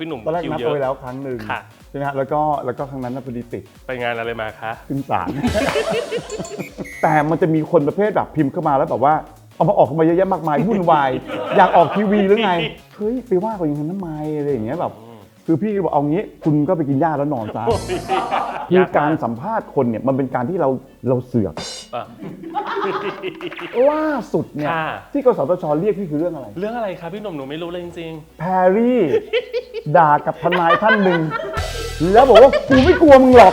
พี่หนุ่มตอนแรกคิวนัดเยเอาอะไว้แล้วครั้งหนึ่งค่ะ ใช่ไหมฮะแล้วก็แล้วก็ครั้งนั้นน่ะพอดีติดไปงานอะไรมาคะ ขึ้นศาล แต่มันจะมีคนประเภทแบบพิมพ์เข้ามาแล้วแบบว่าเอามาออกมาเยอะแยะมากมายวุ่นวาย อยากออกทีวีหรือไงเฮ้ยไปว่าเขาอย่างนั้นทำไมอะไรอย่างเงี้ยแบบคือพี่ก็บอกเอางี้คุณก็ไปกินหญ้าแล้วนอนซะ คือการสัมภาษณ์คนเนี่ยมันเป็นการที่เราเราเสือกอะ ล่าสุดเนี่ยค่ะ ที่กสทชเรียกพี่คือเรื่องอะไร เรื่องอะไรคะพี่หนุ่มหนูไม่รู้เลยจริงแพรรี่ ด่ากับทนายท่านหนึ่งแล้วบอกว่ากูไม่กลัวมึงหรอก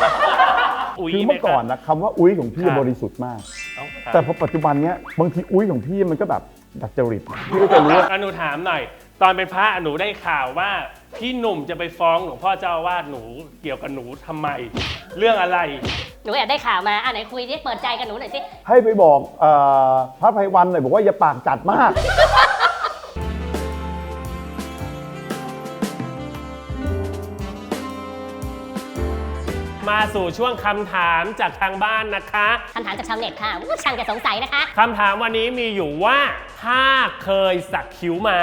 ๆอุ้ยคือเมื่อก่อนนะคำว่าอุ้ยของพี่ครับบริสุทธิ์มาก เอ้าค่ะแต่พอปัจจุบันเนี้ยบางทีอุ้ยของพี่มันก็แบบดัดจริตพี่ก็จะรู้ว่า อะหนูถามหน่อย ตอนเป็นพระหนูได้ข่าวว่า พี่หนุ่มจะไปฟ้องหลวงพ่อเจ้าอาวาสหนูเกี่ยวกับหนูทำไม เรื่องอะไร หนูแอบได้ข่าวมาอะไหนคุยดิเปิดใจกับหนูหน่อยสิ ให้ไปบอกเออพระไพวันหน่อยบอกว่าอย่าปากจัดมาก มาสู่ช่วงคำถามจากทางบ้านนะคะ คำถามจากชาวเน็ตค่ะอู้ช่างจะสงสัยนะคะ คำถามวันนี้มีอยู่ว่า ถ้าเคยสักคิ้วมา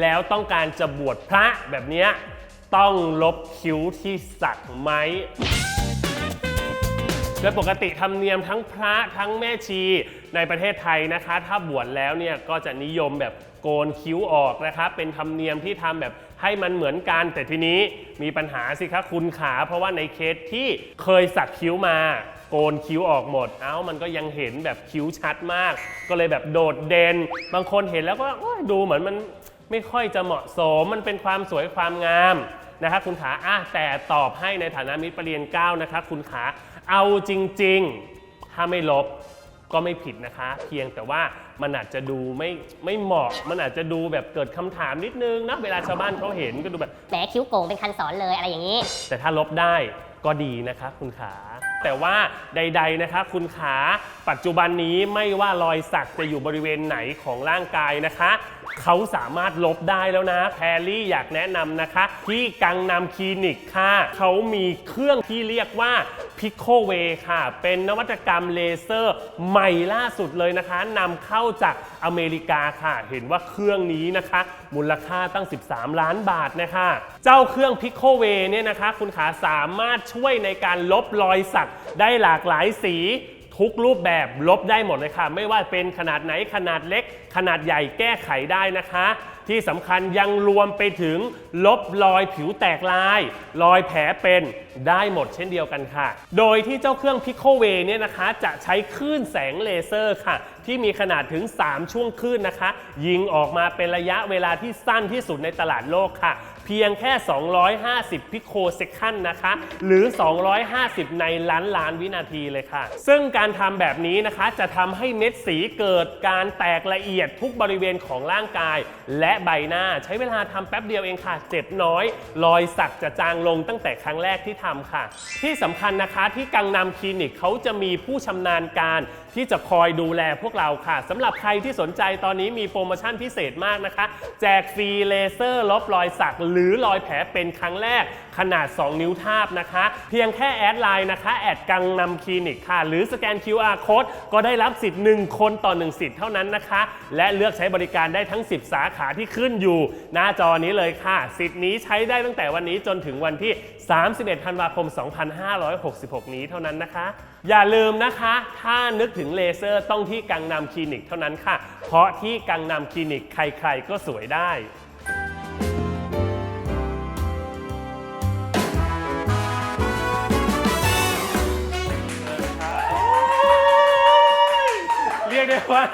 แล้วต้องการจะบวชพระแบบนี้ต้องลบคิ้วที่สักไหมโดยปกติธรรมเนียมทั้งพระทั้งแม่ชีในประเทศไทยนะคะ ถ้าบวชแล้วเนี่ยก็จะนิยมแบบโกนคิ้วออกนะคะเป็นธรรมเนียมที่ทำแบบให้มันเหมือนกันแต่ทีนี้มีปัญหาสิคะคุณขา เพราะว่าในเคสที่เคยสักคิ้วมา โกนคิ้วออกหมด เอ้ามันก็ยังเห็นแบบคิ้วชัดมาก ก็เลยแบบโดดเด่นบางคนเห็นแล้วก็ดูเหมือนมัน ไม่ค่อยจะเหมาะสมมันเป็นความสวยความงามนะคะคุณขาอะแต่ตอบให้ในฐานะมิตรประเรียนเก้านะคะคุณขาเอาจริง ๆ ถ้าไม่ลบก็ไม่ผิดนะคะ เพียงแต่ว่ามันอาจจะดูไม่ไม่เหมาะ มันอาจจะดูแบบเกิดคำถามนิดนึงนะเวลาชาวบ้านเขาเห็นก็ดูแบบแหมคิ้วโก่งเป็นคันสอนเลยอะไรอย่างนี้ แต่ถ้าลบได้ก็ดีนะคะคุณขา แต่ว่าใด ๆนะคะ คุณขาปัจจุบันนี้ไม่ว่ารอยสักจะอยู่บริเวณไหนของร่างกายนะคะ เขาสามารถลบได้แล้วนะ แพรลี่อยากแนะนำนะคะ ที่กังนำคลินิกค่ะ เขามีเครื่องที่เรียกว่า p i c o w a y ค่ะ เป็นนวัตกรรมเลเซอร์ใหม่ล่าสุดเลยนะคะนำเข้าจากอเมริกาค่ะ เห็นว่าเครื่องนี้นะคะ มูลค่าตั้ง 13 ล้านบาทนะคะ เจ้าเครื่อง p i c o w a y เนี่ยนะคะ คุณขาสามารถช่วยในการลบรอยสักได้หลากหลายสี ทุกรูปแบบลบได้หมดเลยค่ะ ไม่ว่าเป็นขนาดไหนขนาดเล็ก ขนาดใหญ่แก้ไขได้นะคะ ที่สำคัญยังรวมไปถึง ลบรอยผิวแตกลาย รอยแผลเป็นได้หมดเช่นเดียวกันค่ะ โดยที่เจ้าเครื่อง p i c o w a y เนี่ยนะคะ จะใช้คลื่นแสงเลเซอร์ค่ะ ที่มีขนาดถึง 3 ช่วงคลื่นนะคะ ยิงออกมาเป็นระยะเวลาที่สั้นที่สุดในตลาดโลกค่ะ พียงแค่ 250 พิโคเซคันนะคะ หรือ 250 ในล้านล้านวินาทีเลยค่ะ ซึ่งการทำแบบนี้นะคะจะทำให้เม็ดสีเกิดการแตกละเอียดทุกบริเวณของร่างกาย และใบหน้าใช้เวลาทำแป๊บเดียวเองค่ะ เจ็บน้อย รอยสักจะจางลงตั้งแต่ครั้งแรกที่ทำค่ะ ที่สำคัญนะคะที่กังนำคลินิกเขาจะมีผู้ชำนาญการ ที่จะคอยดูแลพวกเราค่ะสำหรับใครที่สนใจตอนนี้มีโปรโมชั่นพิเศษมากนะคะ แจกฟรีเลเซอร์ลบรอยสัก หรือรอยแผลเป็นครั้งแรกขนาด 2 นิ้วทาบนะคะ เพียงแค่แอดไลน์นะคะ แอดกังนำคลินิกค่ะ หรือสแกน QR code ก็ได้รับสิทธิ์ 1 คนต่อ 1 สิทธิ์เท่านั้นนะคะ และเลือกใช้บริการได้ทั้ง 10 สาขาที่ขึ้นอยู่ หน้าจอนี้เลยค่ะ สิทธิ์นี้ใช้ได้ตั้งแต่วันนี้จนถึงวันที่ 31 ธันวาคม 2566 นี้เท่านั้นนะคะ อย่าลืมนะคะ ถ้านึกถึงเลเซอร์ต้องที่กังนำคลินิกเท่านั้นค่ะ เพราะที่กังนำคลินิกใครๆก็สวยได้เรียกได้ว่า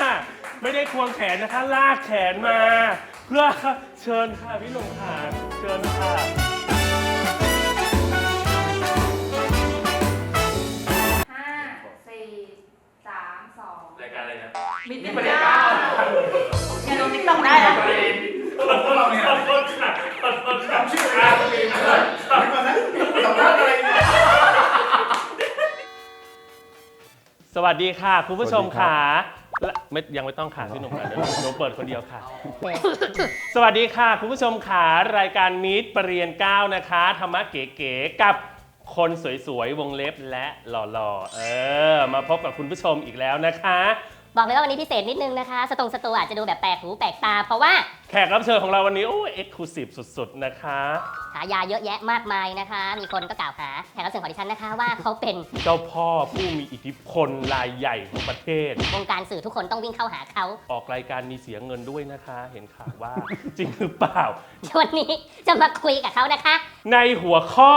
ไม่ได้ควงแขนนะคะ ลากแขนมา เพื่อเชิญค่ะพี่หนุ่มค่ะเชิญค่ะ องรายการอะไรนะมิดประเด็นเก้าอย่าลงติ๊กต็อกได้นะพวกเราเนี่ยขอโทษค่ะขอโทษค่ะชื่ออะไรสวัสดีค่ะ คุณผู้ชมค่ะและไม่ยังไม่ต้องค่ะพี่หนุ่มค่ะเดี๋ยวหนูเปิดคนเดียวค่ะ สวัสดีค่ะ คุณผู้ชมขารายการมีดปรริญญาเก้านะคะธรรมะเก๋ๆกับคนสวยๆ วงเล็บและหล่อๆ เออ มาพบกับคุณผู้ชมอีกแล้วนะคะ บอกเลยว่าวันนี้พิเศษนิดนึงนะคะ สตรงสตูอาจจะดูแบบแปลกหูแปลกตา เพราะว่าแขกรับเชิญของเราวันนี้โอ้เอ็กซ์คลูซีฟสุดๆนะคะฉายาเยอะแยะมากมายนะคะ มีคนก็กล่าวหาแขกรับเชิญของดิฉันนะคะว่าเขาเป็นเจ้าพ่อผู้มีอิทธิพลรายใหญ่ของประเทศ วงการสื่อทุกคนต้องวิ่งเข้าหาเขาออกรายการมีเสียเงินด้วยนะคะ เห็นข่าวว่า จริงหรือเปล่า วันนี้จะมาคุยกับเขานะคะ ในหัวข้อ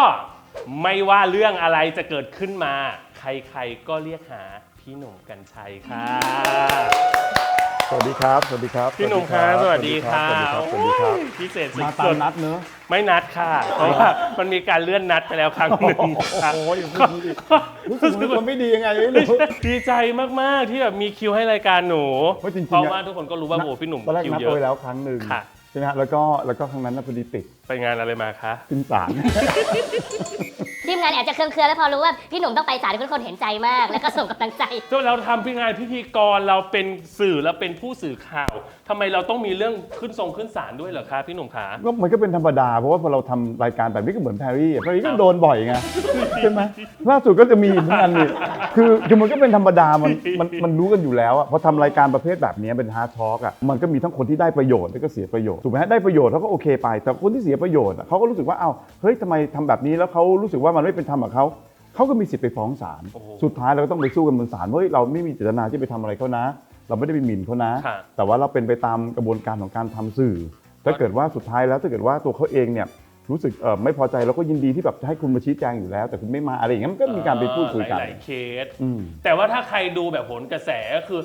ไม่ว่าเรื่องอะไรจะเกิดขึ้นมา ใครๆก็เรียกหา พี่หนุ่มกัญชัยค่ะ สวัสดีครับ สวัสดีครับ พี่หนุ่มคะสวัสดีค่ะสวัสดีครับ สวัสดีครับโอ้ยพิเศษสุมาตามดนัดเนอะๆไม่นัดค่ะ เพราะว่ามันมีการเลื่อนนัดไปแล้วครั้งหนึ่งค่ะโอ้โหอย่างนี้ดิรู้สึกมันคนไม่ดียังไงไม่รู้ดีใจมากๆที่แบบมีคิวให้รายการหนู เพราะจริงๆเพราะอะว่าทุกคนก็รู้ว่าโอ้พี่หนุ่มตอนแรกคิวนัดเยเอาไว้อะแล้วครั้งหนึ่งค่ะใช่ไหมฮะแล้วก็แล้วก็ครั้งนั้นน่ะพอดีติด ไปงานอะไรมาคะขึ้นศาล ทีมงานแอบจะเครื่องๆแล้วพอรู้ว่าพี่หนุ่มต้องไปศาลทุกคนเห็นใจมาก แล้วก็ส่งกำลังใจเราทำพี่งานพิธีกรเราเป็นสื่อเราเป็นผู้สื่อข่าวทำไมเราต้องมีเรื่องขึ้นทรงขึ้นศาลด้วยเหรอคะพี่หนุ่มขา ก็มันก็เป็นธรรมดา เพราะว่าพอเราทำรายการแบบนี้ก็เหมือนแพรรี่อะแพรรี่ก็โดนบ่อยไงใช่ไหมล่าสุดก็จะมีเหมือนกันนี่คือคือมันก็เป็นธรรมดามันมันมันรู้กันอยู่แล้วอะพอทำรายการประเภทแบบนี้เป็นฮาร์ดทอล์กอะมันก็มีทั้งคนที่ได้ประโยชน์แล้วก็เสียประโยชน์ถูกไหมฮะได้ประโยชน์เขาก็โอเคไป แต่คนที่เสียประโยชน์อะเขาก็รู้สึกว่าอ้าวเฮ้ยทำไมทำแบบนี้แล้วเขารู้สึกว่ามันไม่เป็นธรรมกับเขาเขาก็มีสิทธิ์ไปฟ้องศาลโอ้โหสุดท้ายเราก็ต้องไปสู้กันบนศาลว่าเฮ้ยเราไม่มีเจตนาที่ไปทำอะไรเขานะ เราไม่ได้ไปหมิ่นเขานะค่ะแต่ว่าเราเป็นไปตามกระบวนการของการทำสื่อ ถ้าเกิดว่าสุดท้ายแล้วถ้าเกิดว่าตัวเขาเองเนี่ย รู้สึกเอ่อไม่พอใจเราก็ยินดีที่แบบจะให้คุณมาชี้แจงอยู่แล้ว แต่คุณไม่มาอะไรอย่างเงี้ยมันก็มีการไปพูดคุยกันหลายๆเคสอืมแต่ว่าถ้าใครดูแบบโหนกระแสก็คือ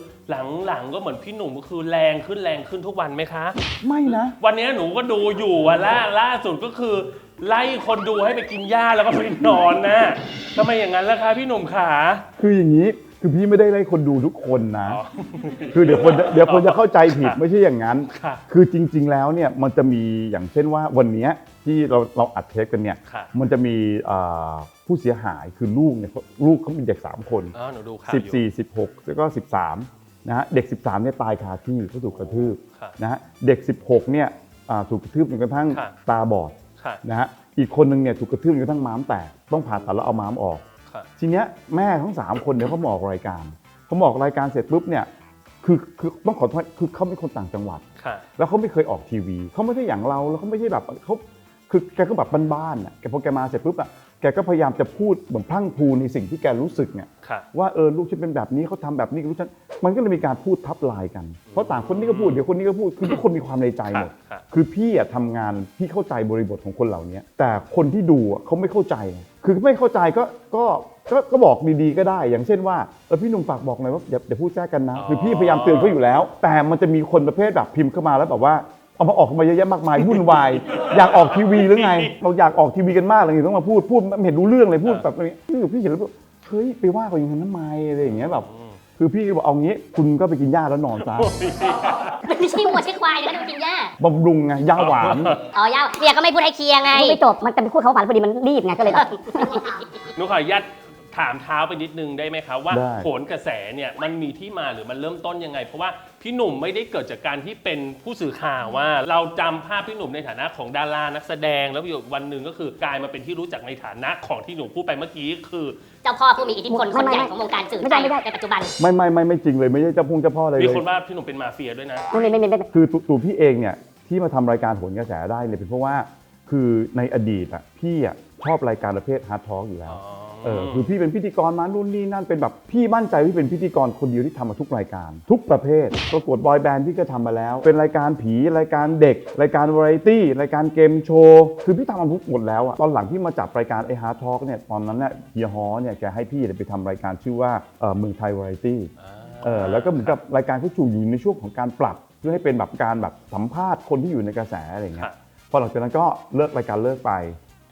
หลังๆก็เหมือนพี่หนุ่มก็คือแรงขึ้นแรงขึ้นทุกวันไหมคะ ไม่นะ วันนี้หนูก็ดูอยู่อะล่าล่าสุดก็คือ ไล่คนดูให้ไปกินหญ้าแล้วก็ไปนอนนะทำไมอย่างนั้นล่ะคะพี่หนุ่มขาคืออย่างนี้ คือพี่ไม่ได้ไล่คนดูทุกคนนะอ๋อคือเดี๋ยวคนเดี๋ยวคนจะเข้าใจผิดค่ะไม่ใช่อย่างนั้นค่ะคือจริง ๆ แล้วเนี่ยมันจะมีอย่างเช่นว่าวันเนี้ยที่เราเราอัดเทปกันเนี่ยค่ะมันจะมีเอ่อผู้เสียหายคือลูกเนี่ยลูกเขามีเด็กสามคนอ๋อหนูดูข่าวอยู่14 16แล้วก็13นะฮะเด็ก 13เนี่ยตายคาที่เขาถูกกระทืบค่ะนะฮะเด็ก 16เนี่ยอ่าถูกกระทืบจนกระทั่งค่ะตาบอดค่ะนะฮะอีกคนหนึ่งเนี่ยถูกกระทืบจนกระทั่งม้ามแตกต้องผ่าตัดแล้วเอาม้ามออกค่ะ ทีเนี้ยแม่ทั้ง3คนเนี่ยเขามาออกรายการเขามาออกรายการเสร็จปุ๊บเนี่ยคือคือต้องขอโทษคือเขาเป็นคนต่างจังหวัด ค่ะแล้วเขาไม่เคยออกทีวีเขาไม่ใช่อย่างเราแล้วเขาไม่ใช่แบบเขาคือแกก็แบบบ้านๆอะแกพอแกมาเสร็จปุ๊บอะ แกก็พยายามจะพูดเหมือนพลั่งพรูในสิ่งที่แกรู้สึกเนี่ยค่ะว่าเออลูกฉันเป็นแบบนี้เขาทำแบบนี้กับลูกฉันมันก็เลยมีการพูดทับลายกัน เพราะต่างคนนี้ก็พูดเดี๋ยวคนนี้ก็พูดคือทุกคนมีความในใจหมดค่ะคือพี่อะทำงานพี่เข้าใจบริบทของคนเหล่านี้แต่คนที่ดูอะเขาไม่เข้าใจไงคือไม่เข้าใจก็ก็ก็ก็บอกดีๆก็ได้ อย่างเช่นว่าเออพี่หนุ่มฝากบอกหน่อยว่าอย่าอย่าพูดแทรกกันนะอ๋อคือพี่พยายามเตือนเขาอยู่แล้ว แต่มันจะมีคนประเภทแบบพิมพ์เข้ามาแล้วแบบว่า เอามาออกมาเยอะแยะมากมายวุ่นวาย อยากออกทีวีหรือไง เราอยากออกทีวีกันมากเลยต้องมาพูดพูดไม่เห็นรู้เรื่องเลยพูดแบบนี้พี่พี่เห็นแล้วแบบเฮ้ยไปว่าเขาอย่างนั้นทำไมอะไรอย่างเงี้ยแบบคือพี่ก็บอกเอางี้คุณก็ไปกินหญ้าแล้วนอนซะไม่ใช่วัวใช่ควายนะคะดูกินหญ้าบำรุงไงหญ้าหวานอ๋อย่าเคลียร์ก็ไม่พูดให้เคลียร์ไงพูดไม่จบมันจะไปพูดเขาผ่านพอดีมันรีบไงก็เลยแบบหนูขออนุญาต ถามเท้าไปนิดนึงได้ไหมครับว่าได้ โหนกระแสเนี่ยมันมีที่มาหรือมันเริ่มต้นยังไง เพราะว่าพี่หนุ่มไม่ได้เกิดจากการที่เป็นผู้สื่อข่าวว่า เราจำภาพพี่หนุ่มในฐานะของดารานักแสดงแล้วอยู่วันหนึ่งก็คือกลายมาเป็นที่รู้จักในฐานะของที่หนูพูดไปเมื่อกี้คือ เจ้าพ่อผู้มีอิทธิพลคนใหญ่ของวงการสื่อไม่ไทได้ยไม่ได้ ในปัจจุบัน ไม่ไม่ไม่ไม่จริงเลยไม่ใช่เจ้าพุงเจ้าพ่อเลยมีเลคนย ว่าพี่หนุ่มเป็นมาเฟียด้วยนะ ไม่ไม่ไม่ไม่ไม่คือตัวตัวพี่เองเนี่ยที่มาทำรายการโหนกระแสได้เนี่ยเป็นเพราะว่าคือในอดีตอะพี่อะชอบรายการประเภทฮาร์ดทอล์กอยู่แล้ว เออคือพี่เป็นพิธีกรมานู่นนี่นั่นเป็นแบบพี่มั่นใจว่าพี่เป็นพิธีกรคนเดียวที่ทำมาทุกรายการ ทุกประเภทประกวดบอยแบนด์พี่ก็ทำมาแล้ว เป็นรายการผีรายการเด็ก รายการวาไรตี้รายการเกมโชว์คือพี่ทำมาทุกหมดแล้วอะตอนหลังพี่มาจับรายการไอฮาร์ทอล์กเนี่ยตอนนั้นเนี่ยเฮียฮอเนี่ยแกให้พี่เนี่ยไปทำรายการชื่อว่าเออเมืองไทยวาไรตี้ เออแล้วก็เหมือนกับรายการเขาจูอยู่ในช่วงของการปรับเพื่อให้เป็นแบบการแบบสัมภาษณ์คนที่อยู่ในกระแสอะไรอย่างเงี้ค่ะยพอหลังจากนั้นก็เลิกรายการเลิกไป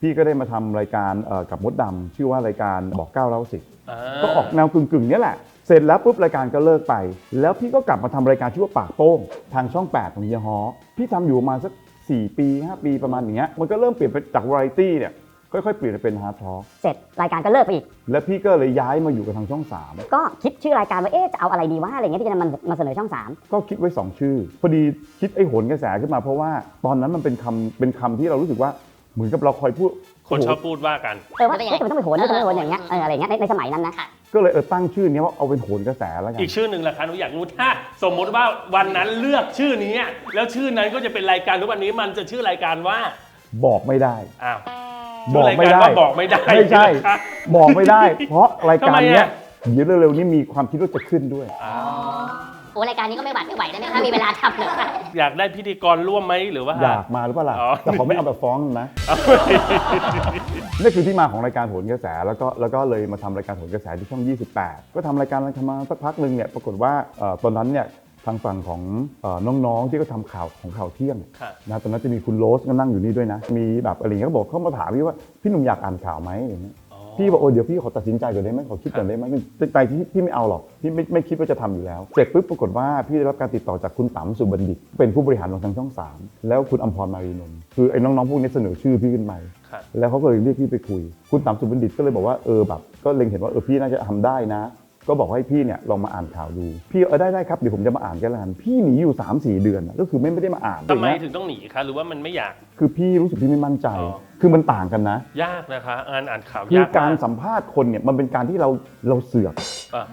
พี่ก็ได้มาทำรายการเอ่อกับมดดำชื่อว่ารายการบอกเก้าเล่าสิบาก็ออกแนวกึ่งๆเนี้ยแหละ เสร็จแล้วปุ๊บรายการก็เลิกไป แล้วพี่ก็กลับมาทำรายการชื่อว่าปากโป้งทางช่อง 8 ของเฮียฮอพี่ทำอยู่ประมาณสัก 4 ปี 5 ปีประมาณอย่างเงี้ยมันก็เริ่มเปลี่ยนไปจากวาไรตี้เนี่ยค่อยๆเปลี่ยนไปเป็นฮาร์ดทอล์กเสร็จรายการก็เลิกไปอีก แล้วพี่ก็เลยย้ายมาอยู่กับทางช่อง 3 ก็คิดชื่อรายการว่าเอ๊ะจะเอาอะไรดีวะอะไรเงี้ยที่จะนำมันมาเสนอช่อง3ก็คิดไว้ 2 ชื่อ พอดีคิดไอ้โหนกระแสขึ้นมาเพราะว่าตอนนั้นมันเป็นคำเป็นคำที่เรารู้สึกว่า เหมือนกับเราคอยพูดคนชอบพูดว่ากัน เออว่ามันเป็นยังไงเอ๊ะทำไมต้องไปโหนทำไมต้องไปโหนอย่างเงี้ยเอออะไรเงี้ยในในสมัยนั้นนะค่ะก็เลยเออตั้งชื่อเนี้ยว่าเอาเป็นโหนกระแสแล้วกันอีกชื่อหนึ่งล่ะคะหนูอยากรู้ถ้า สมมุติว่าวันนั้นเลือกชื่อนี้แล้วชื่อนั้นก็จะเป็นรายการทุกวันนี้มันจะชื่อรายการว่า บอกไม่ได้อ้าวบอกไม่ชื่รายารได้ว่าบอกไม่ได้ไม่ใช่นะคะบอกไม่ได้ เพราะรายการทำไมเนี้ยอะเดี๋ยวเร็วๆนี้มีความคิดว่าจะขึ้นด้วยอ้าว โอ้รายการนี้ก็ไม่หวัดไม่ไหวนะเนี่ยถ้ามีเวลาทำเลยอยากได้พิธีกรร่วมไหมหรือว่า อยากมาหรือเปล่าล่ะอ๋อ แต่เขาไม่เอาแบบฟ้องนะ นี่คือที่มาของรายการโหนกระแสแล้วก็แล้วก็เลยมาทำรายการโหนกระแสที่ช่อง 28 ก็ทำรายการอะไรมาสักพักหนึ่งเนี่ยปรากฏว่าเอ่อตอนนั้นเนี่ยทางฝั่งของเอ่อน้องๆที่เขาทำข่าวของข่าวเที่ยงค่ะนะตอนนั้นจะมีคุณโรสก็นั่งอยู่นี่ด้วยนะ มีแบบอะไรอย่างเงี้ยเขาบอกเขามาถามพี่ว่าพี่หนุ่มอยากอ่านข่าวไหมอย่างเงี้ยอ๋อ พี่บอกโอ้เดี๋ยวพี่ขอตัดสินใจก่อนได้ไหมขอคิดก่อนได้ไหมเป็นใจที่พี่ไม่เอาหรอกพี่ไม่ไม่คิดว่าจะทำอยู่แล้ว เสร็จปุ๊บปรากฏว่าพี่ได้รับการติดต่อจากคุณต๋ำสุบัณฑิตเป็นผู้บริหารของทางช่องสามแล้วคุณอัมพรมารีนนท์คือไอ้น้องๆพวกนี้เสนอชื่อพี่ขึ้นไปค่ะแล้วเขาก็เลยเรียกพี่ไปคุย คุณต๋ำสุบัณฑิตก็เลยบอกว่าเออแบบก็เล็งเห็นว่าเออพี่น่าจะทำได้นะ ก็บอกให้พี่เนี่ยลองมาอ่านข่าวดู พี่เออได้ได้ครับเดี๋ยวผมจะมาอ่านกันแล้วกันพี่หนีอยู่3ามสี่เดือนอะก็คือไม่ไม่ได้มาอ่านทำไมอย่างเงี้ยถึงต้องหนีคะหรือว่ามันไม่อยาก คือพี่รู้สึกพี่ไม่มั่นใจ อ๋อ คือมันต่างกันนะ ยากนะคะอ่านอ่านข่าวคือยากการมากสัมภาษณ์คนเนี่ยมันเป็นการที่เราเราเสือก อะ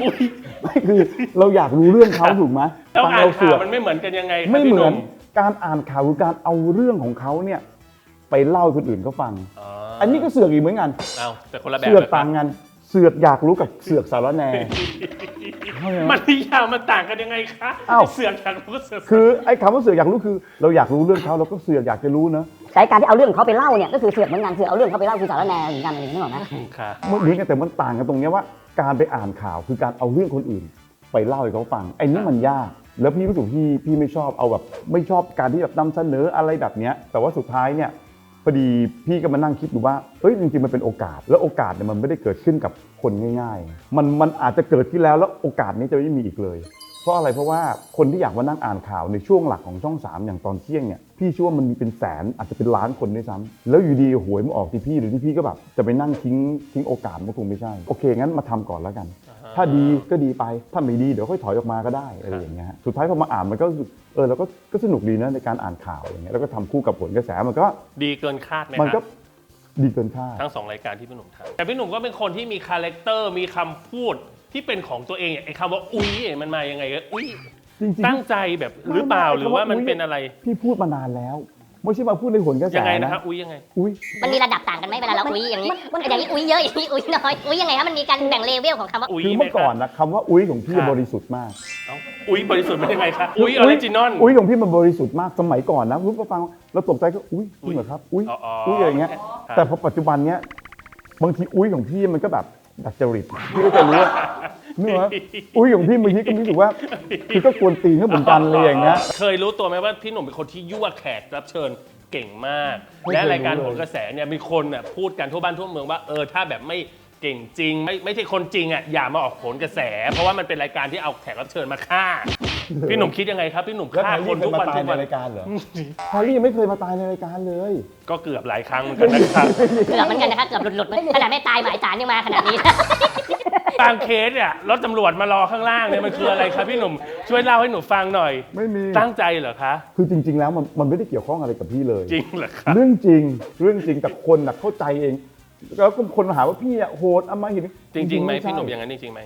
อุ๊ยไม่คือเราอยากรู้เรื่องเขาถูกไหมแล้วฟังอ่านเราเสืข่าอวกมันไม่เหมือนกันยังไงคะไม่เหมือนพี่การอ่านข่าวคือการเอาเรื่องของเขาเนี่ยไปเล่าให้คนอื่นเขาฟังอ๋ออันนี้ก็เสือกอีกเหมือนกัน เอาแต่คนละแบบเสือกเลยครับต่างกัน เสือกอยากรู้กับเสือกสารแหน่ มันนิยามมันต่างกันยังไงคะอ้าวเสือกอยากรู้ก็เสือกคือไอ้คำว่าเสือกอยากรู้คือ เราอยากรู้เรื่องเขาเราก็เสือกอยากจะรู้นะแต่การที่เอาเรื่องเขาไปเล่าเนี่ยก็คือเสือกเหมือนกันเสือกเอาเรื่องเขาไปเล่าคือสารแหนเหมือนกันอะไรอย่างนี้นึกออกไหมค่ะเหมือนกันแต่มันต่างกันตรงเนี้ยว่า การไปอ่านข่าวคือการเอาเรื่องคนอื่น ไปเล่าให้เขาฟังไอ้นี่มันยาก แล้วพี่รู้สึกพี่พี่ไม่ชอบเอาแบบ ไม่ชอบการที่แบบนำเสนออะไรแบบเนี้ยแต่ว่าสุดท้ายเนี่ยพ อดีพี่ก็มานั่งคิดดูว่าเอ้ยจริงๆมันเป็นโอกาส แล้วโอกาสเนี่ยมันไม่ได้เกิดขึ้นกับคนง่ายๆ มันมันอาจจะเกิดขึ้นแล้วแล้วโอกาสนี้จะไม่มีอีกเลย เพราะอะไรเพราะว่าคนที่อยากมานั่งอ่านข่าวในช่วงหลักของช่อง 3 อย่างตอนเที่ยงเนี่ยพี่เชื่อว่ามันมีเป็นแสนอาจจะเป็นล้านคนด้วยซ้ำแล้วอยู่ดีหวยมาออกที่พี่หรือที่พี่ก็แบบจะไปนั่งทิ้งทิ้งโอกาสมันคงไม่ใช่โอเคงั้นมาทำก่อนแล้วกัน ถ้าดีก็ดีไป ถ้าไม่ดีเดี๋ยวค่อยถอยออกมาก็ได้อะไรอย่างเงี้ยฮะสุดท้ายพอมาอ่านมันก็รู้สึกเออเราก็ก็สนุกดีนะในการอ่านข่าวอย่างเงี้ยแล้วก็ทำคู่กับผลกระแสมันก็ดีเกินคาดไหมมันคะก็ดีเกินคาด ทั้งสองรายการที่พี่หนุ่มทำแต่พี่หนุ่มก็เป็นคนที่มีคาแรคเตอร์มีคำพูดที่เป็นของตัวเองไอ้คำว่าอุ้ยเนี่ยมันมายังไงก็อุ้ยจริงๆ ตั้งใจแบบหรือเปล่าไม่ไม่หรือว่ามันคำว่าอุ๊ยเป็นอะไร พี่พูดมานานแล้ว ไม่ใช่มาพูดในผลกระแสยังไงนะนะครับอุ้ยยังไง อุ้ยมันมีระดับต่างกันไหมเวลาเราอุ้ยอย่างนี้อย่างนี้อุ้ยเยอะอย่างนี้อุ้ยน้อยอุ้ยยังไงครับมันมีการแบ่งเลเวลของคำว่าอุ้ยคือไหมเมื่อก่อนคะนะคำว่าอุ้ยของพี่ค่ะบริสุทธิ์มากเอ้าอุ้ยบริสุทธิ์มันยังไงคะอุ้ยออริจินอลอุ้ยของพี่มันบริสุทธิ์มากสมัยก่อนนะรู้ปะฟังเราตกใจก็อุ้ยจริงเหรอครับอุ้ยอ๋ออ๋ออุ้ยอะไรเงี้ยครับแต่พอปัจจุบันเนี้ยบางทีอุ้ยของพี่มันก็แบบดัดจริตพี่ก็จะรู้ว่า เนื้ออุ้ยของพี่บางทีก็รู้สึกว่าคือก็กวนตีนก็เหมือนกันเลยอย่างเงี้ย เคยรู้ตัวไหมว่าพี่หนุ่มเป็นคนที่ยั่วแขกรับเชิญเก่งมาก ไม่เคยและรายการรู้เลยผลกระแสเนี่ยมีคนน่ะพูดกันทั่วบ้านทั่วเมืองว่าเออถ้าแบบไม่เก่งจริง ไม่ไม่ใช่คนจริงอะอย่ามาออกผลกระแส เพราะว่ามันเป็นรายการที่เอาแขกรับเชิญมาฆ่า พี่หนุ่มคิดยังไงครับพี่หนุ่มแล้วฆ่าไทยคลี่นเคทุยกมาวันตายทุกในวันรายการเหรอไทยลี่ยังไม่เคยมาตายในรายการเลย ก็เกือบหลายครั้งเหมือนกันนะครับ เกือบเหมือนกันนะคะเกือบหลุดหลุดๆขนาดไม่ตายหมายสารยังมาขนาดนี้ บางเคสเนี่ยรถตำรวจมารอข้างล่างเนี่ยมันคืออะไรครับพี่หนุ่มช่วยเล่าให้หนูฟังหน่อย ไม่มี ตั้งใจเหรอคะ คือจริง ๆ แล้วมันมันไม่ได้เกี่ยวข้องอะไรกับพี่เลย จริงเหรอครับ เรื่องจริงเรื่องจริงแต่คนน่ะเข้าใจเอง แล้วก็คนมาหาว่าพี่อะโหดเอามาหินจริงๆไหมใช่พี่หนุ่มอย่างนั้นจริงๆไหม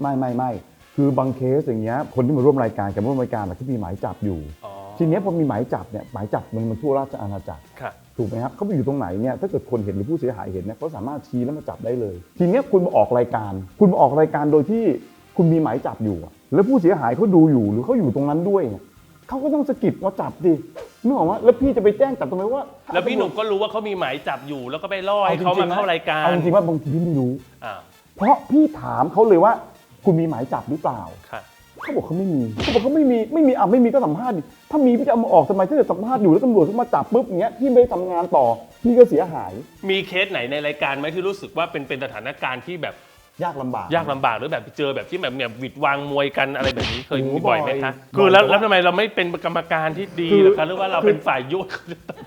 ไม่ไม่ไม่คือบางเคสอย่างเงี้ยคนที่มาร่วมรายการกับร่วมรายการน่ะที่มีหมายจับอยู่ อ๋อทีเนี้ยพอมีหมายจับเนี่ยหมายจับมันมันทั่วราชอาณาจักร ค่ะ ถูกไหมครับเขาไปอยู่ตรงไหนเนี่ยถ้าเกิดคนเห็นหรือผู้เสียหายเห็นเนี่ยเขาสามารถชี้แล้วมาจับได้เลย ทีเนี้ยคุณมาออกรายการ คุณมาออกรายการโดยที่คุณมีหมายจับอยู่อะแล้วผู้เสียหายเขาดูอยู่หรือเขาอยู่ตรงนั้นด้วยเนี่ยเขาก็ต้องสะกิดมาจับดินึกออกว่าแล้วพี่จะไปแจ้งจับทำไมว่าแล้วพี่หนุ่มก็รู้ว่าเขามีหมายจับอยู่ แล้วก็ไปล่อให้เขามาเข้ารายการเอาจริงๆว่าบางทีพี่ไม่รู้อ้าวเพราะพี่ถามเขาเลยว่า คุณมีหมายจับหรือเปล่าค่ะ เขาบอกเขาไม่มีเขาบอกเขาไม่มีไม่มีอะไม่มีก็สัมภาษณ์ดิถ้ามีพี่จะเอามาออกทำไมถ้าเกิดสัมภาษณ์อยู่แล้วตำรวจเขามาจับปุ๊บอย่างเงี้ยพี่ไม่ได้ทำงานต่อพี่ก็เสียหายมีเคสไหนในรายการไหมที่รู้สึกว่าเป็นเป็นสถานการณ์ที่แบบยากลำบาก ยากลำบากหรือแบบเจอแบบที่แบบเนี่ยหวิดวางมวยกันอะไรแบบนี้เคยโอ้มีบ่อยไหมคะบ่อยคือแล้วบ่อยแล้วทำไมเราไม่เป็นกรรมการที่ดีคือหรือคะหรือว่าเราคือเป็นฝ่ายยุ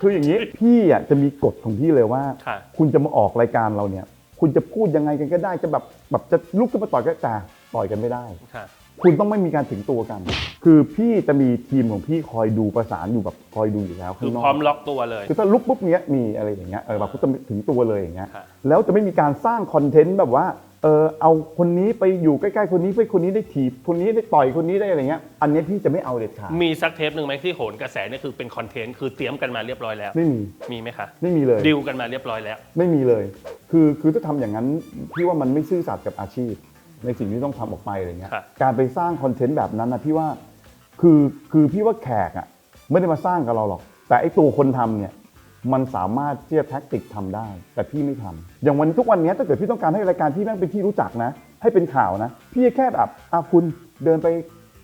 คืออย่างนี้พี่อะจะมีกฎของพี่เลยว่า ค่ะ คุณจะมาออกรายการเราเนี่ย คุณจะพูดยังไงกันก็ได้จะแบบแบบจะลุกขึ้นมาต่อยก็แต่ต่อยกันไม่ได้ ค่ะ คุณต้องไม่มีการถึงตัวกัน คือพี่จะมีทีมของพี่คอยดูประสานอยู่แบบคอยดูอยู่แล้วคืข้าองนอพร้อกมล็อกตัวเลย คือถ้าลุกปุ๊บเนี้ยมีอะไรอย่างเงี้ยเออแบบก็จะถึงตัวเลยอย่างเงี้ยครับแล้วจะไม่มีการสร้างคอนเทนต์แบบว่าเออเอาคนนี้ไปอยู่ใกล้ๆคนนี้ไปคนนี้ได้ถีบคนนี้ได้ต่อยคนนี้ได้อะไรเงี้ยอันเนี้ยพี่จะไม่เอาเด็ดขาดมีสักเทปหนึ่งไหมที่โหนกระแสเนี่ยคือเป็นคอนเทนต์คือเตรียมกันมาเรียบร้อยแล้ว ไม่มีมีไหมคะไม่มีเลย ดิวกันมาเรียบร้อยแล้ว ไม่มีเลย คือ คือถ้าทำอย่างนั้น พี่ว่ามันไม่ซื่อสัตย์กับอาชีพ ในสิ่งที่ต้องทำออกไปอะไรเงี้ยครับ การไปสร้างคอนเทนต์แบบนั้นนะพี่ว่าคือคือพี่ว่าแขกอะไม่ได้มาสร้างกับเราหรอก แต่ไอ้ตัวคนทำเนี่ยมันสามารถที่จะแท็กติกทำได้ แต่พี่ไม่ทำอย่างวันทุกวันเนี้ยถ้าเกิดพี่ต้องการให้รายการที่แม่งเป็นที่รู้จักนะ ให้เป็นข่าวนะ พี่แค่แบบอะคุณเดินไป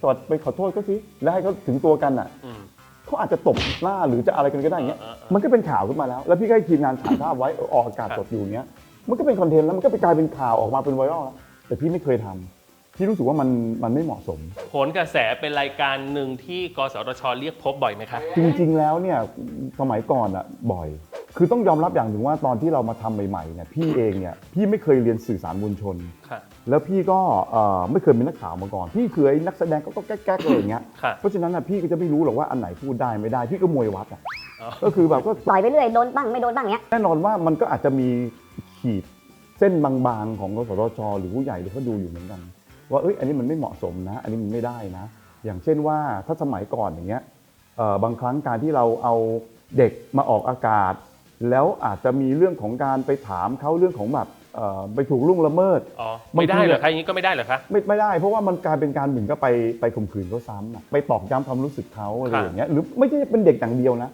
สวัสดไปขอโทษก็สิแล้วให้เขาถึงตัวกันอะ อืม เขาอาจจะตบหน้าหรือจะอะไรกันก็ได้อย่างเงี้ย เออเออมันก็เป็นข่าวขึ้นมาแล้ว แล้วพี่ก็ให้ทีมงานถ่ายภาพไว้เออออกอากาศครับสดอยู่อย่างเงี้ย มันก็เป็นคอนเทนต์แล้วมันก็ไปกลายเป็นข่าวออกมาเป็นไวรัลแล้ว แต่พี่ไม่เคยทำพี่รู้สึกว่ามันมันไม่เหมาะสม โหนกระแสเป็นรายการหนึ่งที่กสทชเรียกพบบ่อยไหมคะ จริงๆ แล้วเนี่ยสมัยก่อนอะบ่อย คือต้องยอมรับอย่างหนึ่งว่าตอนที่เรามาทำใหม่ๆเนี่ยพี่เองเนี่ยพี่ไม่เคยเรียนสื่อสารมวลชน ค่ะ แล้วพี่ก็เอ่อไม่เคยเป็นนักข่าวมาก่อน พี่คือไอ้นักแสดงก็แก๊กๆอะไรอย่างเงี้ยค่ะ เพราะฉะนั้นอะพี่ก็จะไม่รู้หรอกว่าอันไหนพูดได้ไม่ได้พี่ก็มวยวัดอะอ๋อ ก็คือแบบก็ปล่อยไปเรื่อยโดนบ้างไม่โดนบ้างเงี้ย แน่นอนว่ามันก็อาจจะมีขีด เส้นบางๆของกสทช หรือผู้ใหญ่ที่เขาดูอยู่เหมือนกัน ว่าเอ้ยอันนี้มันไม่เหมาะสมนะ อันนี้มันไม่ได้นะ อย่างเช่นว่าถ้าสมัยก่อนอย่างเงี้ยเอ่อบางครั้งการที่เราเอาเด็กมาออกอากาศ แล้วอาจจะมีเรื่องของการไปถามเขาเรื่องของแบบเอ่อไปถูกล่วงละเมิดอ๋อไม่ได้เหรอคะอย่างนี้ก็ไม่ได้เหรอคะไม่ไม่ได้ เพราะว่ามันกลายเป็นการเหมือนก็ไปไปข่มขืนเขาซ้ำอะไปตอกย้ำความรู้สึกเขาอะไรค่ะอย่างเงี้ยหรือไม่ใช่เป็นเด็กอย่างเดียวนะ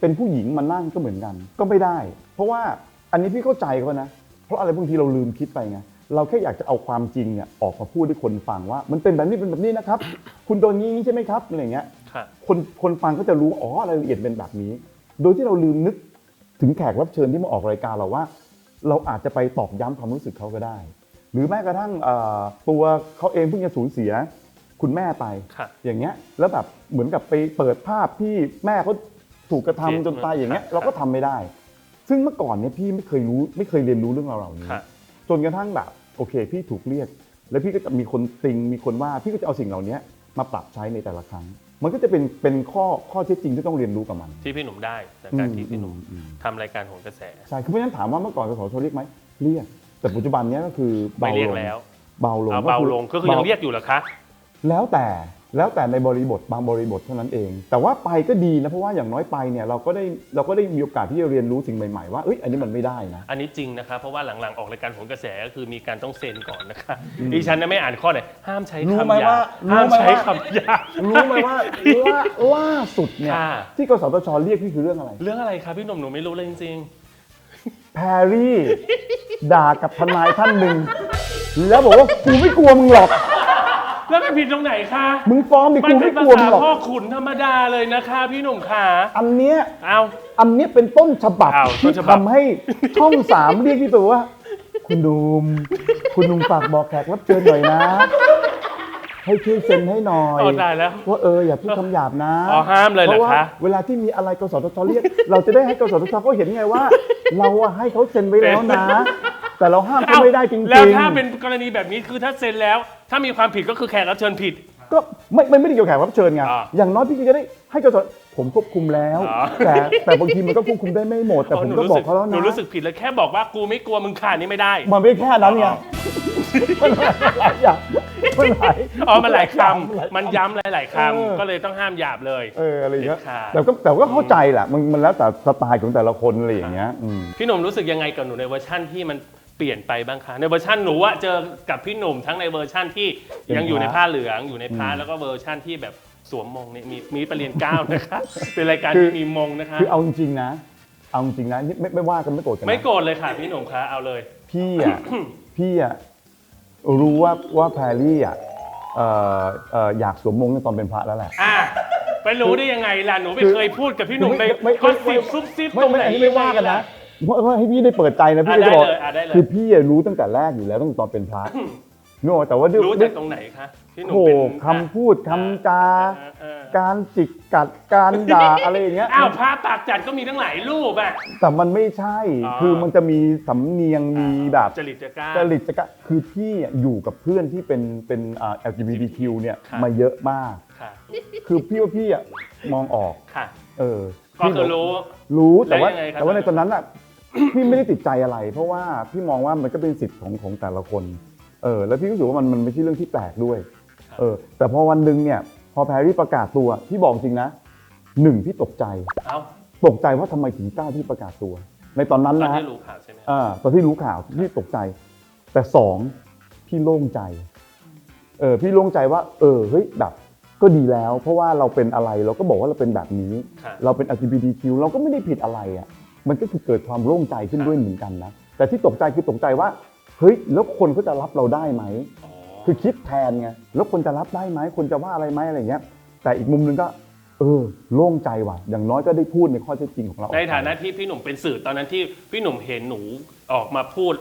เป็นผู้หญิงมานั่งก็เหมือนกัน ก็ไม่ได้ เพราะว่าอันนี้พี่เข้าใจเขานะ เพราะอะไรบางทีเราลืมคิดไปไงเราแค่อยากจะเอาความจริงเนี่ยออกมาพูดให้คนฟังว่า มันเป็นแบบนี้เป็นแบบนี้นะครับ คุณโดนงี้ใช่ไหมครับอะไรอย่างเงี้ยค่ะคนคนฟังก็จะรู้อ๋อรายละเอียดเป็นแบบนี้ โดยที่เราลืมนึกถึงแขกรับเชิญที่มาออกรายการเราว่า เราอาจจะไปตอกย้ำความรู้สึกเขาก็ได้ หรือแม้กระทั่งเอ่อตัวเขาเองเพิ่งจะสูญเสียคุณแม่ไปค่ะอย่างเงี้ยแล้วแบบเหมือนกับไปเปิดภาพที่แม่เขาถูกกระทำเจ็บจนตายอย่างเงี้ยครับเราก็ทำไม่ได้ ซึ่งเมื่อก่อนเนี่ยพี่ไม่เคยรู้ไม่เคยเรียนรู้เรื่องราวเหล่านี้ค่ะจนกระทั่งแบบโอเค พี่ถูกเรียก แล้วพี่ก็จะมีคนติงมีคนว่าพี่ก็จะเอาสิ่งเหล่านี้มาปรับใช้ในแต่ละครั้ง มันก็จะเป็นเป็นข้อข้อเท็จจริงที่ต้องเรียนรู้กับมัน ที่พี่หนุ่มได้จากการที่พี่หนุ่มอืมอืมทำรายการโหนกระแส ใช่คือเพราะฉะนั้นถามว่าเมื่อก่อนกสทชเรียกไหมเรียก แต่ปัจจุบันเนี้ยก็คือไม่เบาเรียลกงแล้วเบาลงเอาเบาลงก็คือยังเรียกอยู่เหรอคะ แล้วแต่ แล้วแต่ในบริบทบางบริบทเท่านั้นเอง แต่ว่าไปก็ดีนะเพราะว่าอย่างน้อยไปเนี่ยเราก็ได้เราก็ได้มีโอกาสที่จะเรียนรู้สิ่งใหม่ๆว่าเอ้ยอันนี้มันไม่ได้นะ อันนี้จริงนะคะเพราะว่าหลังๆออกรายการโหนกระแสก็คือมีการต้องเซ็นก่อนนะคะดิฉันน่ะไม่อ่านข้อไหนห้ามใช้รู้คำไหมหยาว่าบรู้ห้ามไหมใช้ว่า คำหยาบ รู้ไหมว่าล่าล่าสุดเนี่ยค่ะ ที่กสทชเรียกพี่คือเรื่องอะไรเรื่องอะไรคะพี่หนุ่มหนูไม่รู้เลยจริงแพรรี่ ด่ากับทนายท่านหนึ่งแล้วบอกว่ากูไม่กลัวมึงหรอกๆ แล้วมันผิดตรงไหนคะมึงฟ้องดิมันกูเป็ไม่นกภาลัวมึษางหรอก พ่อขุนธรรมดาเลยนะคะพี่หนุ่มขา อันเนี้ย เอา อันเนี้ยเป็นต้นฉบับอ้าวต้ที่นฉบับ ทำให้ช่องสามเรียกพี่ตัวว่า คุณดุม คุณดุมฝากบอกแขกรับเชิญหน่อยนะ ให้ช่วยเซ็นให้หน่อยเอาได้แล้วว่าเอออย่าพูดคำหยาบนะอ๋อห้ามเลยเหรอพราะว่าคะ เวลาที่มีอะไรกสทชเรียก เราจะได้ให้กสทชเขาเห็นไงว่า เราอะให้เขาเซ็นไว้แล้วนะ แต่เราห้ามเขาไม่ได้จริงๆ แล้วถ้าเป็นกรณีแบบนี้คือถ้าเซ็นแล้ว ถ้ามีความผิดก็คือแขกรับเชิญผิด ก็ไม่ไม่ไม่ได้เกี่ยวกับแขกรับเชิญไงอ่าอย่างน้อยพี่ก็จะได้ให้กสทผมควบคุมแล้วอ๋อแต่แต่บางทีมันก็ควบคุมได้ไม่หมด แต่ผมก็บอกเขาแล้วหนูนะรู้สึกผิดเลยแค่บอกว่ากูไม่กลัวมึงขานี่ไม่ได้ มันไม่แค่นั้นไงมันหลายอย่างมันหลายอ๋อมันหลายคหลายำมันย้ำหลาย ๆคเออำก็เลยต้องห้ามหยาบเลย เอออะไรอย่างเงี้ยเด็ดขาด แต่ก็แต่ก็เข้าใจแหละมันมันแล้วแต่สไตล์ของแต่ละคนอะไรอย่างเงี้ยอืม พี่หนุ่มรู้สึกยังไงกับหนูในเวอร์ชั่นที่มัน เปลี่ยนไปบ้างคะในเวอร์ชั่นหนูอะเจอกับพี่หนุ่มทั้งในเวอร์ชั่นที่เป็นยังอยู่ในพระผ้าเหลืองอยู่ในพระอืมแล้วก็เวอร์ชั่นที่แบบสวมมงเนี่ยมีมีประเรียนเก้านะคะเป็นรายการคือที่มีมงนะคะคือเอาจริงๆนะ เอาจริงๆนะนี่ไม่ไม่ว่ากันไม่โกรธกันนะไม่โกรธเลยค่ะพี่หนุ่มคะเอาเลย พี่อะ พี่อะรู้ว่าว่าแพรรี่อะเอ่อเอ่ออยากสวมมงในตอนเป็นพระแล้วแหละ อะไปรู้ได้ยังไงล่ะหนูไม่คือเคยพูดกับพี่หนุ่มไปไม่ก็ไม่สิบซุบซิบไม่ตรงไหไม่นอันนี้ไม่ว่ากันนะ เพราะว่าให้พี่ได้เปิดใจนะพี่อะจะบอกได้เลยอะได้เลย คือพี่อะรู้ตั้งแต่แรกอยู่แล้วตั้งแต่ตอนเป็นพระนึกออกแต่ว่าด้วยรู้จากตรงไหนคะพี่หนุ่มโอ้เป็นคำพูดคำจา เออเออการจิกกัดการด่าอะไรอย่างเงี้ย อ้าวภาพปากจัดก็มีทั้งหลายรูปอะ แต่มันไม่ใช่ อ๋อ คือมันจะมีสำเนียงมีแบบจริตจะกล้า จริตจะกะคือพี่อะอยู่กับเพื่อนที่เป็นเป็นอ่า LGBTQ เนี่ยครับ มาเยอะมาก ค่ะ คือพี่ว่าพี่อะมองออก ค่ะ เออ ก็พี่คือรู้ รู้แต่ว่าแล้วยังไงครับ แต่ว่าในตอนนั้นอะ พี่ไม่ได้ติดใจอะไร เพราะว่าพี่มองว่ามันก็เป็นสิทธิ์ของของแต่ละคน เออ แล้วพี่รู้สึกว่ามันมันไม่ใช่เรื่องที่แปลกด้วย เออ แต่พอวันหนึ่งเนี่ย พอแพรรี่ประกาศตัวพี่บอกจริงนะหนึ่งพี่ตกใจ เอ้าตกใจว่าทำไมถึงกล้าที่ประกาศตัว ในตอนนั้นตอนนะฮะ ที่รู้ข่าวใช่ไหมอ่าตอนที่รู้ข่าวพี่ตกใจ แต่สองพี่โล่งใจ เออพี่โล่งใจว่า เออเฮ้ยแบบ ก็ดีแล้ว เพราะว่าเราเป็นอะไรเราก็บอกว่าเราเป็นแบบนี้ค่ะเราเป็น LGBTQ เราก็ไม่ได้ผิดอะไรอะมันก็คือเกิดความโล่งใจขึ้นด้วยเหมือนกันนะแต่ที่ตกใจคือตกใจว่าเฮ้ยแล้วคนเขาจะรับเราได้ไหม อ๋อคือคิดแทนไงแล้วคนจะรับได้ไหมคนจะว่าอะไรไหมอะไรเงี้ย แต่อีกมุมหนึงก็ เออโล่งใจว่ะ อย่างน้อยก็ได้พูดในข้อเท็จจริงของเราออกในไป ฐานะที่พี่หนุ่มเป็นสื่อตอนนั้นที่พี่หนุ่มเห็นหนูออกมาพูด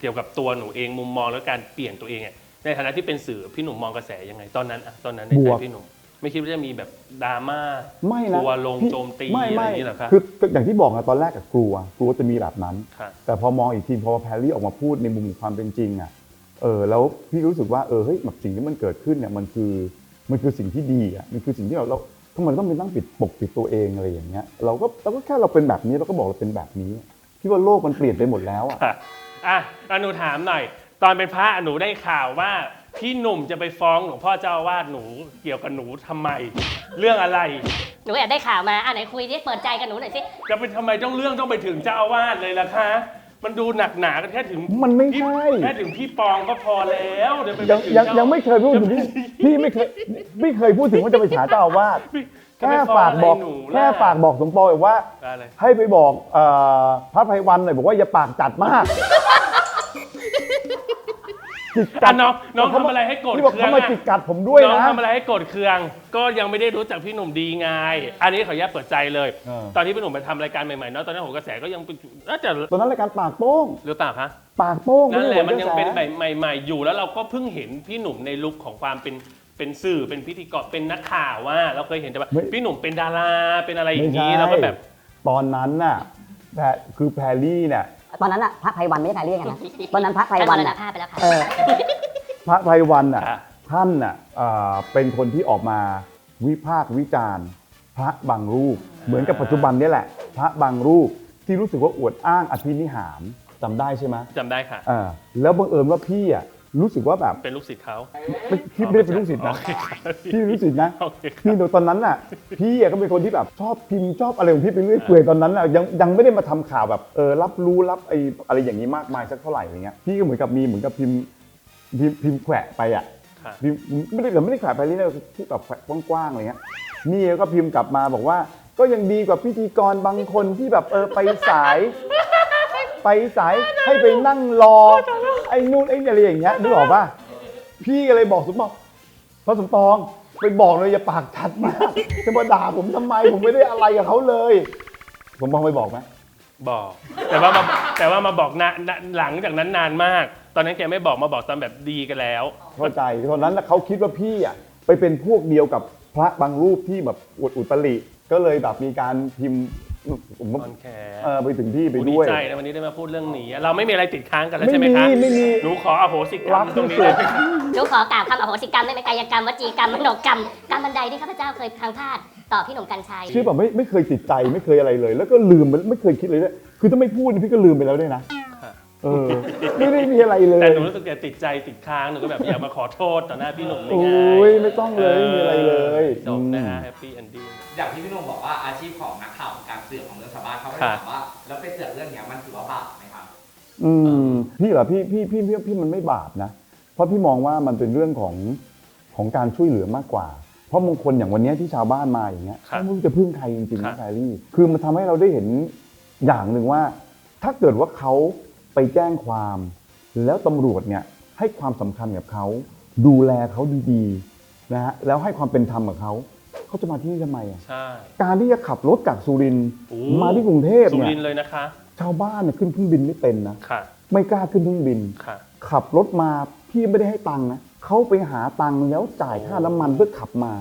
เกี่ยวกับตัวหนูเองมุมมองและการเปลี่ยนตัวเองอะ ในฐานะที่เป็นสื่อพี่หนุ่มมองกระแสยังไงตอนนั้นอะตอนนั้นในบใจวกพี่หนุ่ม ไม่คิดว่าจะมีแบบดราม่าไม่นะทัวร์ลงพี่โจมตีไม่อะไรไม่อย่างนี้เหรอคะคืออย่างที่บอกอะตอนแรกอะกลัว กลัวจะมีแบบนั้น ค่ะ แต่พอมองอีกทีพอแพรรี่ออกมาพูดในมุมของความเป็นจริงอะ เออแล้วพี่รู้สึกว่าเออเฮ้ยแบบสิ่งที่มันเกิดขึ้นเนี่ยมันคือมันคือสิ่งที่ดีอะมันคือสิ่งที่เราเราทำไมเราต้องไปนั่งปิดปกปิดตัวเองอะไรอย่างเงี้ยเราก็เราก็แค่เราเป็นแบบนี้เราก็บอกเราเป็นแบบนี้ พี่ว่าโลกมันเปลี่ยนไปหมดแล้วอะ ค่ะอะแล้วหนูถามหน่อยต อนเป็นพระหนูได้ข่าวว่า พี่หนุ่มจะไปฟ้องหลวงพ่อเจ้าอาวาสหนูเกี่ยวกับหนูทำไม เรื่องอะไร หนูอยากได้ข่าวมาอะไหนคุยดิเปิดใจกับหนูหน่อยสิ จะเป็นทำไมต้องเรื่องต้องไปถึงเจ้าอาวาสเลยล่ะคะ มันดูหนักหนากันแค่ถึงมันไม่พี่ใช่ แค่ถึงพี่ปองก็พอแล้วเดี๋ยวไปยังถึยังจ้ายังไม่เคยพูดถึงพี่พี่ไม่เคยไม่เคยพูดถึงว่าจะไปหาเจ้าอาวาสพี่จะแค่ไปฟ้งฝากบอกะไรหนูล่ะ แค่ฝากบอกสมปองว่า อะไร ให้ไปบอกเอ่อพระไพวันหน่อยบอกว่าอย่าปากจัดมาก จิกกัอะดน้องน้องทำอะไรให้โกรธพี่บอกเคืองเขามาอะจิกกัดผมด้วยน้องนะ ทำอะไรให้โกรธเคือง ก็ยังไม่ได้รู้จักพี่หนุ่มดีไง อันนี้ขออนุญาตเปิดใจเลย เออ ตอนที่พี่หนุ่มไปทำรายการใหม่ๆเนาะตอนนั้นโหนกระแสก็ยังเป็นน่าจะตอนนั้นรายการปากโป้ง หรือเปล่าคะ ปากโป้งนั่นแหละมันไได้ยังโหเป็นกระแสใหม่ ๆ อยู่แล้วเราก็เพิ่งเห็นพี่หนุ่มในลุคของความเป็นเป็นสื่อเป็นพิธีกรเป็นนักข่าวว่า เราเคยเห็นแต่ว่าไม่ พี่หนุ่มเป็นดาราเป็นอะไรอไม่ย่างใช่นี้แล้วก็แบบ ตอนนั้นน่ะแพรคือแพรรี่เนี่ย ตอนนั้นอะพระไพวันไม่ใช่ไพเรียกกันนะตอนนั้นพระไพท่านวัมนรณอะภาพไปแล้วค่ะ เออ พระไพวันน่ะค่ะ ท่านน่ะเอ่อเป็นคนที่ออกมาวิพากษ์วิจารณ์ พระบางรูป เหมือนกับปัจจุบันเนี่ยแหละ พระบางรูปที่รู้สึกว่าอวดอ้างอภินิหารจำได้ใช่ไหมจำได้ค่ะอ่าแล้วบังเอิญว่าพี่อะ รู้สึกว่าแบบเป็นลูกศิษย์เขาไม่พี่ไม่ได้เป็นลูกศิษย์นะโอเคครับพี่รู้สึกนะโอเคคพี่รับโดยตอนนั้นน่ะ พี่อะก็เป็นคนที่แบบชอบพิมพ์ชอบอะไรของพี่ไปเรื่อยเปื่อยตอนนั้นน่ะยังยังไม่ได้มาทำข่าวแบบเออรับรู้รับไออะไรอย่างนี้มากมายสักเท่าไหร่อะไรเงี้ยพี่ก็เหมือนกับมีเหมือนกับพิมพ์พิมพ์พิมพ์แขวะไปอะค่ะพิมพ์ไม่ได้แต่ไม่ได้แขวะไปเรื่อยๆที่แบบแขวะกว้างๆอะไรเงี้ยนี่ก็พิมพ์กลับมาบอกว่าก็ยังดีกว่าพิธีกรบางคนที่แบบเออไปสาย ไปสายให้ไปนั่งรอ ไอ้นู่นไอ้นี่อะไรอย่างเงี้ยนึกออกป่ะพี่ก็เลยบอกสมปองพระสมปองไปบอกเลยอย่าปากชัดมากจะมาด่าผมทำไมผมไม่ได้อะไรกับเขาเลย ผมปองไปบอกไหมบอก แต่ว่ามาแต่ว่ามาบอกนะนะหลังจากนั้นนานมาก ตอนนั้นแกไม่บอกมาบอกตอนแบบดีกันแล้ว เข้าใจตอนนั้นน่ะเขาคิดว่าพี่อะไปเป็นพวกเดียวกับพระบางรูปที่แบบอวดอุตริก็เลยแบบมีการพิมพ์ ผมอว่าอนแคเออไปถึงที่ไปโอ้ดีด้วย ใจนะวันนี้ได้มาพูดเรื่องนี้เราไม่มีอะไรติดค้างกันแล้วไม่ใช่ไหมมีคะไม่มี หนูขออโหสิกรรรัมกตรงที่นี้สุเลดยหนูขอกล่าวคำอโหสิกรรมได้ไหมกายกรรมวจีกรรมมโนกรรมกรรมบันไดที่ข้าพเจ้าเคยพังพลาดต่อพี่หนุ่มกัญชัย ชื่อแบบไม่ไม่เคยติดใจไม่เคยอะไรเลย แล้วก็ลืมมันไม่เคยคิดเลยด้วยคือถ้าไม่พูดนี่พี่ก็ลืมไปแล้วด้วยนะค่ะ เออไม่ได้มีอะไรเลยแต่หนูรู้สึกแกติดใจติดค้างหนูก็แบบอยากมาขอโทษต่อหน้าพี่หนุ่มนี่โอ้ไงยไม่ต้องเลยไม่มีอะไรเลยจบนะฮะอืมแฮปปี้เอนดิ้ง อย่างที่พี่หนุ่มบอกว่าอาชีพของนักข่าวคือการเสือกของเรื่องชาวบ้านเขาก็ค่ะถามว่า แล้วไปเสือกเรื่องเนี้ยมันถือว่าบาปไหมครับ อืมพี่เหรอพี่พี่พี่พี่พี่มันไม่บาปนะ เพราะพี่มองว่ามันเป็นเรื่องของของการช่วยเหลือมากกว่า เพราะบางคนอย่างวันเนี้ยที่ชาวบ้านมาอย่างเงี้ยครับเขาไม่รู้จะพึ่งใครจริงๆครันะบ แคลรี่ คือมันทำให้เราได้เห็นอย่างหนึ่งว่า ถ้าเกิดว่าเขา ไปแจ้งความ แล้วตำรวจเนี่ยให้ความสำคัญกับเขา ดูแลเขาดีๆนะฮะแล้วให้ความเป็นธรรมกับเขาเขาจะมาที่นี่ทำไมอะใช่ การที่จะขับรถจากสุรินทร์โอ้ มาที่กรุงเทพสุเนี่รินทยร์เลยนะคะชาวบ้านเนี่ยขึ้นเครื่องบินไม่เป็นนะค่ะไม่กล้าขึ้นเครื่องบิน ค่ะขับรถมาพพี่ไม่ได้ให้ตังค์นะเขาไปหาตังค์แล้วจ่ายค่าน้ำมันเพื่อขับมา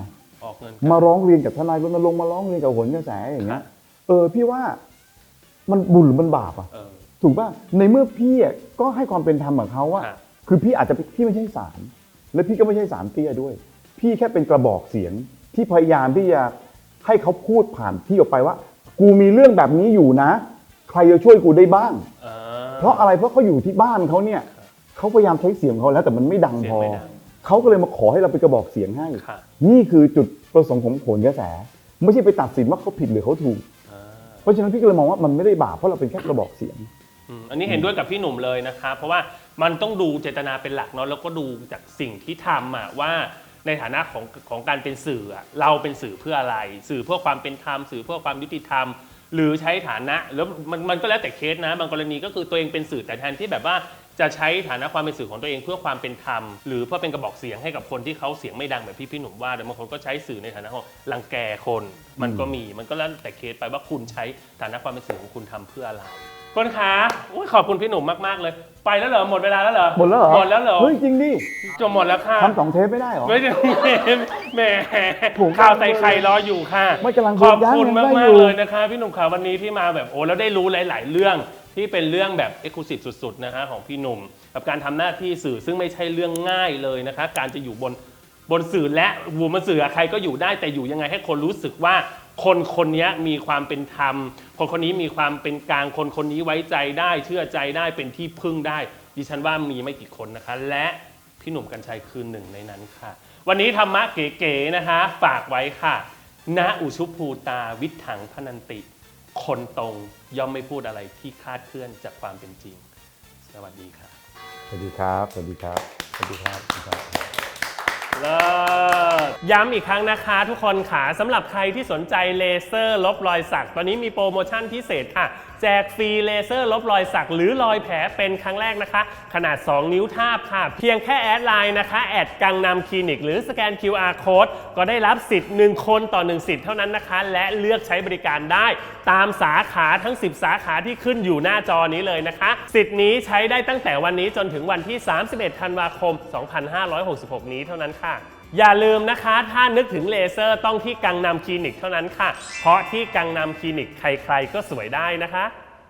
ออกเงินมาร้องเรียนกับทนายรณรงค์มาร้องเรียนกับโหนกระแสอย่างเงี้ยค่ะ เออพี่ว่ามันบุญหรือมันบาปอะ เออ ถูกป่ะในเมื่อพี่อะก็ให้ความเป็นธรรมกับเขาว่าค่ะ คือพี่อาจจะพี่ไม่ใช่ศาลและพี่ก็ไม่ใช่ศาลเตี้ยด้วย พี่แค่เป็นกระบอกเสียงที่พยายามที่จะให้เขาพูดผ่านพี่ออกไปว่า กูมีเรื่องแบบนี้อยู่นะ ใครจะช่วยกูได้บ้าง อ่าเพราะอะไรเพราะเขาอยู่ที่บ้านเขาเนี่ยเขาพยายามใช้เสียงของเขาแล้วแต่มันไม่ดังเสียพงอไม่ดังเขาก็เลยมาขอให้เราเป็นกระบอกเสียงให้ ค่ะ นี่คือจุดประสงค์ของโหนกระแส ไม่ใช่ไปตัดสินว่าเขาผิดหรือเขาถูก อ่า เพราะฉะนั้นพี่ก็เลยมองว่ามันไม่ได้บาปเพราะเราเป็นแค่กระบอกเสียง อืมอันนี้เห็นด้วยกับพี่หนุ่มเลยนะคะเพราะว่ามันต้องดูเจตนาเป็นหลักเนาะแล้วก็ดูจากสิ่งที่ทำอะว่าในฐานะของของการเป็นสื่ออะเราเป็นสื่อเพื่ออะไร สื่อเพื่อความเป็นธรรมสื่อเพื่อความยุติธรรม หรือใช้ฐานะแล้วมันมันก็แล้วแต่เคสนะบางกรณีก็คือตัวเองเป็นสื่อแต่แทนที่แบบว่าจะใช้ฐานะความเป็นสื่อของตัวเองเพื่อความเป็นธรรม หรือเพื่อเป็นกระบอกเสียงให้กับคนที่เขาเสียงไม่ดังแบบพี่พี่หนุ่มว่าแต่บางคนก็ใช้สื่อในฐานะของรังแกคน มันก็มีมันก็แล้วแต่เคสไปว่าคุณใช้ฐานะความเป็นสื่อของคุณทำเพื่ออะไร คนขาอุ๊ยขอบคุณพี่หนุ่มมากๆเลย ไปแล้วเหรอหมดเวลาแล้วเหรอหมดแล้วเหรอหมดแล้วเหรอเฮ้ยจริงดิจบหมดแล้วค่ะ ทำสองเทปไม่ได้เหรอ ไม่ได้แหมผมข่าวใส่ไข่รออยู่ค่ะไม่กำลังขอบคุณย้ำยังได้มากอยู่ๆเลยนะคะพี่หนุ่มขาวันนี้ที่มาแบบโอ้แล้วได้รู้หลาย ๆ เรื่องที่เป็นเรื่องแบบเอ็กซ์คลูซีฟสุด ๆ นะฮะของพี่หนุ่ม กับการทำหน้าที่สื่อซึ่งไม่ใช่เรื่องง่ายเลยนะคะ การจะอยู่บนบนสื่อและบูบนสื่อใครก็อยู่ได้แต่อยู่ยังไงให้คนรู้สึกว่า คนคนนี้มีความเป็นธรรม คนคนนี้มีความเป็นกลางคนคนนี้ไว้ใจได้ เชื่อใจได้เป็นที่พึ่งได้ ดิฉันว่ามีไม่กี่คนนะคะ และพี่หนุ่มกัญชัยคือหนึ่งในนั้นค่ะ วันนี้ธรรมะเก๋ๆนะคะ ฝากไว้ค่ะณอุชุภูตาวิถังพนันติ คนตรงย่อมไม่พูดอะไรที่คาดเคลื่อนจากความเป็นจริง สวัสดีค่ะ สวัสดีครับ สวัสดีครับ สวัสดีครับ เลิศย้ำอีกครั้งนะคะทุกคนค่ะสำหรับใครที่สนใจเลเซอร์ลบรอยสัก ตอนนี้มีโปรโมชั่นพิเศษค่ะแจกฟรีเลเซอร์ลบรอยสักหรือรอยแผลเป็นครั้งแรกนะคะ ขนาด 2 นิ้วทาบค่ะ เพียงแค่แอดไลน์นะคะ แอดกังนำคลินิก หรือสแกน QR code ก็ได้รับสิทธิ์ 1 คนต่อ 1 สิทธิ์เท่านั้นนะคะ และเลือกใช้บริการได้ ตามสาขาทั้ง 10 สาขาที่ขึ้นอยู่หน้าจอนี้เลยนะคะ สิทธิ์นี้ใช้ได้ตั้งแต่วันนี้จนถึงวันที่ 31 ธันวาคม 2566 นี้เท่านั้นค่ะ อย่าลืมนะคะ ถ้านึกถึงเลเซอร์ต้องที่กังนำคลินิกเท่านั้นค่ะ เพราะที่กังนำคลินิกใครๆก็สวยได้นะคะ